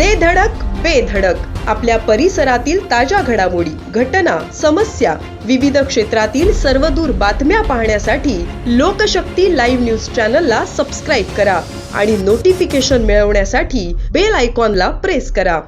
दे धडक बेधडक आपल्या परिसरातील ताज्या घडामोडी घटना समस्या विविध क्षेत्रातील सर्वदूर बातम्या पाहण्यासाठी लोकशक्ती लाईव्ह न्यूज चॅनलला सबस्क्राईब करा आणि नोटिफिकेशन मिळवण्यासाठी बेल आयकॉनला प्रेस करा.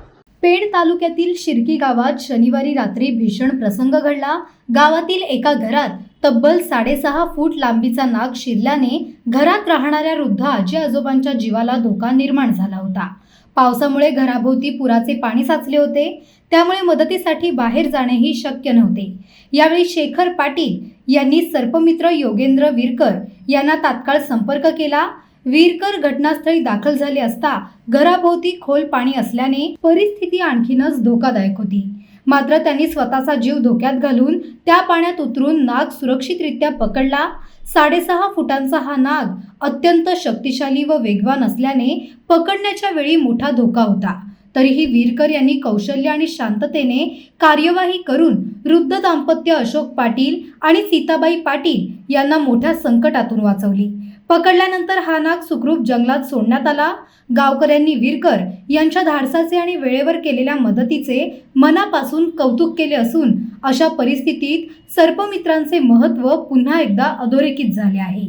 पेण तालुक्यातील शिर्की गावात शनिवारी रात्री भीषण प्रसंग घडला. गावातील एका घरात तब्बल साडेसहा फूट लांबीचा नाग शिरल्याने घरात राहणाऱ्या वृद्ध आजी आजोबांच्या जीवाला धोका निर्माण झाला होता. पावसामुळे घराभोवती पुराचे पाणी साचले होते. त्यामुळे मदतीसाठी बाहेर जाणेही शक्य नव्हते. यावेळी शेखर पाटील यांनी सर्पमित्र योगेंद्र विरकर यांना तात्काळ संपर्क केला. विरकर घटनास्थळी दाखल झाले असता घराभोवती खोल पाणी असल्याने परिस्थिती आणखीनच धोकादायक होती. मात्र त्यांनी स्वतःचा जीव धोक्यात घालून त्या पाण्यात उतरून नाग सुरक्षितरित्या पकडला. साडेसहा फुटांचा हा नाग अत्यंत शक्तिशाली व वेगवान असल्याने पकडण्याच्या वेळी मोठा धोका होता. तरीही वीरकर यांनी कौशल्य आणि शांततेने कार्यवाही करून वृद्ध दाम्पत्य अशोक पाटील आणि सीताबाई पाटील यांना मोठ्या संकटातून वाचवली. पकडल्यानंतर हा नाग सुखरूप जंगलात सोडण्यात आला. गावकऱ्यांनी वीरकर यांच्या धाडसाचे आणि वेळेवर केलेल्या मदतीचे मनापासून कौतुक केले असून अशा परिस्थितीत सर्पमित्रांचे महत्त्व पुन्हा एकदा अधोरेखित झाले आहे.